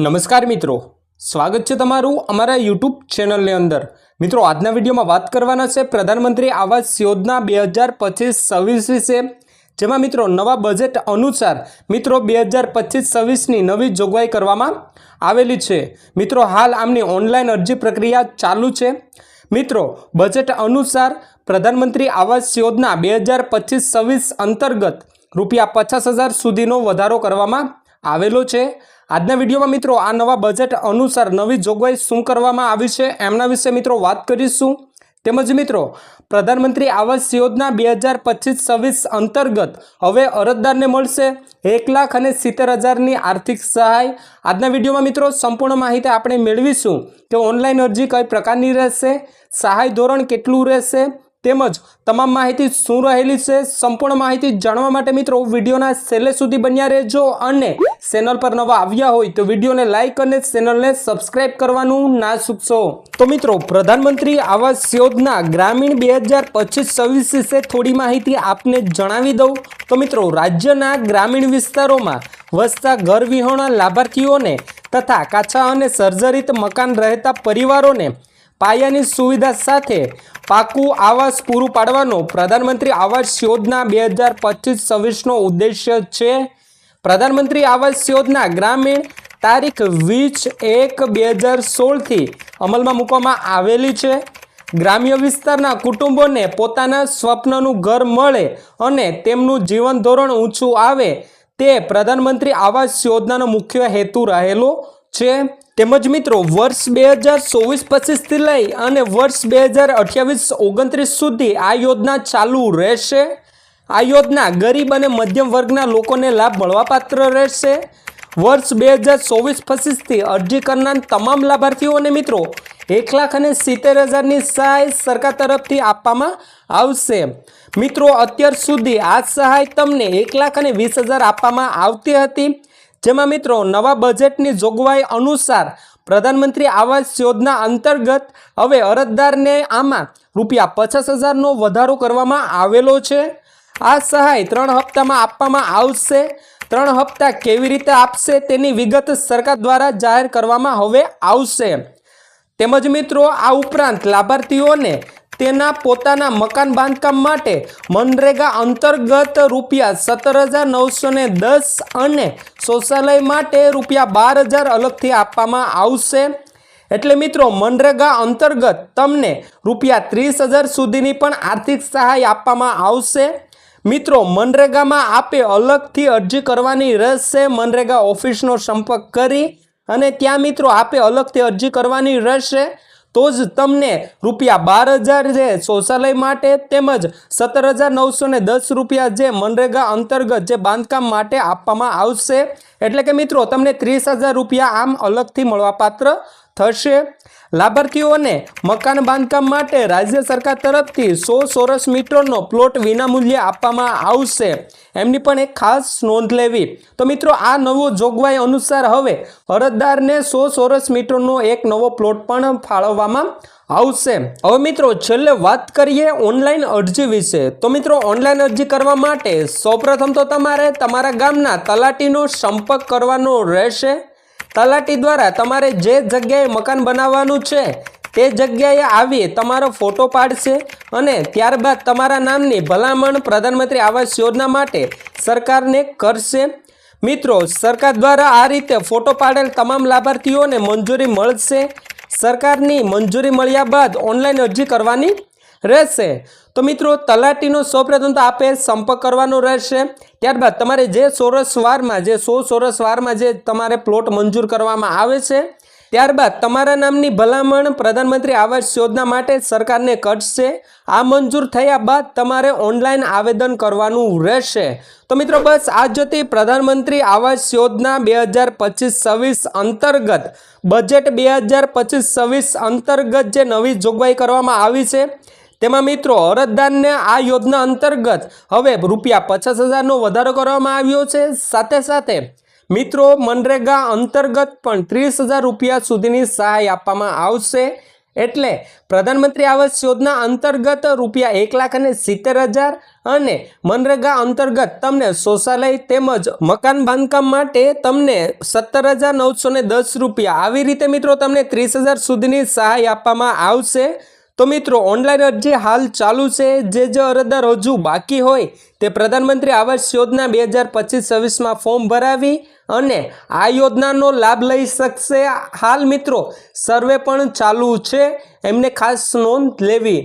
નમસ્કાર મિત્રો. સ્વાગત છે તમારું અમારા યુટ્યુબ ચેનલની અંદર. મિત્રો, આજના વિડીયોમાં વાત કરવાના છે પ્રધાનમંત્રી આવાસ યોજના બે હજાર પચીસ છવ્વીસ વિશે. જેમાં મિત્રો, નવા બજેટ અનુસાર મિત્રો બે હજાર પચીસ છવ્વીસની નવી જોગવાઈ કરવામાં આવેલી છે. મિત્રો, હાલ આમની ઓનલાઈન અરજી પ્રક્રિયા ચાલુ છે. મિત્રો બજેટ અનુસાર પ્રધાનમંત્રી આવાસ યોજના બે હજાર પચીસ છવ્વીસ અંતર્ગત રૂપિયા પચાસ હજાર સુધીનો વધારો કરવામાં આવેલો છે. આજના વિડીયોમાં મિત્રો આ નવા બજેટ અનુસાર નવી જોગવાઈ શું કરવામાં આવી છે એમના વિશે મિત્રો વાત કરીશું. તેમજ મિત્રો, પ્રધાનમંત્રી આવાસ યોજના બે હજાર પચીસ છવ્વીસ અંતર્ગત હવે અરજદારને મળશે એક લાખ અને સિત્તેર હજારની આર્થિક સહાય. આજના વિડીયોમાં મિત્રો સંપૂર્ણ માહિતી આપણે મેળવીશું કે ઓનલાઈન અરજી કઈ પ્રકારની રહેશે, સહાય ધોરણ કેટલું રહેશે તેમજ તમામ માહિતી શું રહેલી છે સંપૂર્ણ માહિતી જાણવા માટે મિત્રો વિડીયોના છેલ્લે સુધી બન્યા રહેજો અને ચેનલ પર નવા આવ્યા હોય તો વિડીયોને લાઇક અને ચેનલને સબસ્ક્રાઇબ કરવાનું ના ચૂકશો તો મિત્રો, પ્રધાનમંત્રી આવાસ યોજના ગ્રામીણ બે હજાર પચીસ છવ્વીસ વિશે થોડી માહિતી આપને જણાવી દઉં. તો મિત્રો, રાજ્યના ગ્રામીણ વિસ્તારોમાં વસતા ઘર વિહોણા લાભાર્થીઓને તથા કાચા અને સર્જરિત મકાન રહેતા પરિવારોને પાયાની સુવિધા સાથે પાકું આવાસ પૂરું પાડવાનો પ્રધાનમંત્રી આવાસ યોજના બે હજાર પચીસ છવ્વીસનો ઉદ્દેશ્ય છે. પ્રધાનમંત્રી આવાસ યોજના ગ્રામીણ તારીખ વીસ એક બે હજાર સોળથી અમલમાં મૂકવામાં આવેલી છે. ગ્રામ્ય વિસ્તારના કુટુંબોને પોતાના સ્વપ્નનું ઘર મળે અને તેમનું જીવન ધોરણ ઊંચું આવે તે પ્રધાનમંત્રી આવાસ યોજનાનો મુખ્ય હેતુ રહેલો છે. તેમજ મિત્રો, વર્ષ બે હજાર ચોવીસ પચીસથી લઈ અને વર્ષ બે હજાર અઠ્યાવીસ ઓગણત્રીસ સુધી આ યોજના ચાલુ રહેશે. આ યોજના ગરીબ અને મધ્યમ વર્ગના લોકોને લાભ મળવાપાત્ર રહેશે. વર્ષ બે હજાર ચોવીસ પચીસથી અરજી કરનાર તમામ લાભાર્થીઓને મિત્રો એક લાખ અને સિત્તેર હજારની સહાય સરકાર તરફથી આપવામાં આવશે. મિત્રો, અત્યાર સુધી આ સહાય તમને એક લાખ અને વીસ હજાર આપવામાં આવતી હતી. જેમાં મિત્રો નવા બજેટની જોગવાઈ અનુસાર પ્રધાનમંત્રી આવાસ યોજના અંતર્ગત હવે અરજદારને આમાં રૂપિયા પચાસ હજારનો વધારો કરવામાં આવેલો છે. આ સહાય ત્રણ હપ્તામાં આપવામાં આવશે. ત્રણ હપ્તા કેવી રીતે આપશે તેની વિગત સરકાર દ્વારા જાહેર કરવામાં હવે આવશે. તેમજ મિત્રો, આ ઉપરાંત લાભાર્થીઓને તેના પોતાના મકાન બાંધકામ માટે મનરેગા અંતર્ગત રૂપિયા સત્તર હજાર નવસો ને દસ અને શૌચાલય માટે રૂપિયા બાર હજાર અલગથી આપવામાં આવશે. એટલે મિત્રો, મનરેગા અંતર્ગત તમને રૂપિયા ત્રીસ હજાર સુધીની પણ આર્થિક સહાય આપવામાં આવશે. મિત્રો, મનરેગામાં આપે અલગથી અરજી કરવાની રહેશે મનરેગા ઓફિસનો સંપર્ક કરી અને ત્યાં મિત્રો આપે અલગથી અરજી કરવાની રહેશે તો જ તમને રૂપિયા બાર હજાર જે શૌચાલય માટે તેમજ સત્તર હજાર નવસો ને દસ રૂપિયા જે મનરેગા અંતર્ગત જે બાંધકામ માટે આપવામાં આવશે. એટલે કે મિત્રો, તમને ત્રીસ હજાર રૂપિયા આમ અલગથી મળવાપાત્ર થશે. લાભાર્થીઓને મકાન બાંધકામ માટે રાજ્ય સરકાર તરફથી સો ચોરસ મીટરનો પ્લોટ વિનામૂલ્યે આપવામાં આવશે. એમની પણ એક ખાસ નોંધ લેવી. તો મિત્રો, આ નવો જોગવાઈ અનુસાર હવે અરજદારને સો ચોરસ મીટરનો એક નવો પ્લોટ પણ ફાળવવામાં આવશે. હવે મિત્રો, છેલ્લે વાત કરીએ ઓનલાઈન અરજી વિશે. તો મિત્રો, ઓનલાઈન અરજી કરવા માટે સૌપ્રથમ તો તમારે તમારા ગામના તલાટીનો સંપર્ક કરવાનો રહેશે. તલાટી દ્વારા તમારે જે જગ્યાએ મકાન બનાવવાનું છે, તે જગ્યાએ આવી તમારો ફોટો પાડશે અને ત્યારબાદ તમારા નામની ભલામણ પ્રધાનમંત્રી આવાસ યોજના માટે સરકારને કરશે. મિત્રો, સરકાર દ્વારા આ રીતે ફોટો પાડેલ તમામ લાભાર્થીઓને મંજૂરી મળશે. સરકારની મંજૂરી મળ્યા બાદ ઓનલાઈન અરજી કરવાની રહેશે. તો મિત્રો, તલાટીનો સૌપ્રથમ તો આપે સંપર્ક કરવાનો રહેશે. ત્યારબાદ તમારે જે સોરસ વારમાં, જે સો સોરસ વારમાં જે તમારે પ્લોટ મંજૂર કરવામાં આવે છે, ત્યારબાદ તમારા નામની ભલામણ પ્રધાનમંત્રી આવાસ યોજના માટે સરકારને કટશે. આ મંજૂર થયા બાદ તમારે ઓનલાઈન આવેદન કરવાનું રહેશે. તો મિત્રો, બસ આ જતી પ્રધાનમંત્રી આવાસ યોજના બે હજાર પચીસ છવ્વીસ અંતર્ગત. બજેટ બે હજાર પચીસ છવ્વીસ અંતર્ગત જે નવી જોગવાઈ કરવામાં આવી છે તેમાં મિત્રો, અરજદારને આ યોજના અંતર્ગત હવે રૂપિયા પચાસ હજારનો વધારો કરવામાં આવ્યો છે. સાથે સાથે મિત્રો, મનરેગા અંતર્ગત પણ ત્રીસ હજાર રૂપિયા સુધીની સહાય આપવામાં આવશે. એટલે પ્રધાનમંત્રી આવાસ યોજના અંતર્ગત રૂપિયા એક લાખ અને સિત્તેર હજાર અને મનરેગા અંતર્ગત તમને શૌચાલય તેમજ મકાન બાંધકામ માટે તમને સત્તર હજાર નવસો દસ રૂપિયા. આવી રીતે મિત્રો, તમને ત્રીસ હજાર સુધીની સહાય આપવામાં આવશે. તો મિત્રો ઓનલાઈન અરજી હાલ ચાલુ છે. જે જે અરજદાર હજુ બાકી હોય તે પ્રધાનમંત્રી આવાસ યોજના બે હજાર પચીસ છવ્વીસમાં ફોર્મ ભરાવી અને આ યોજનાનો લાભ લઈ શકશે. હાલ મિત્રો, સર્વે પણ ચાલુ છે. એમને ખાસ નોંધ લેવી.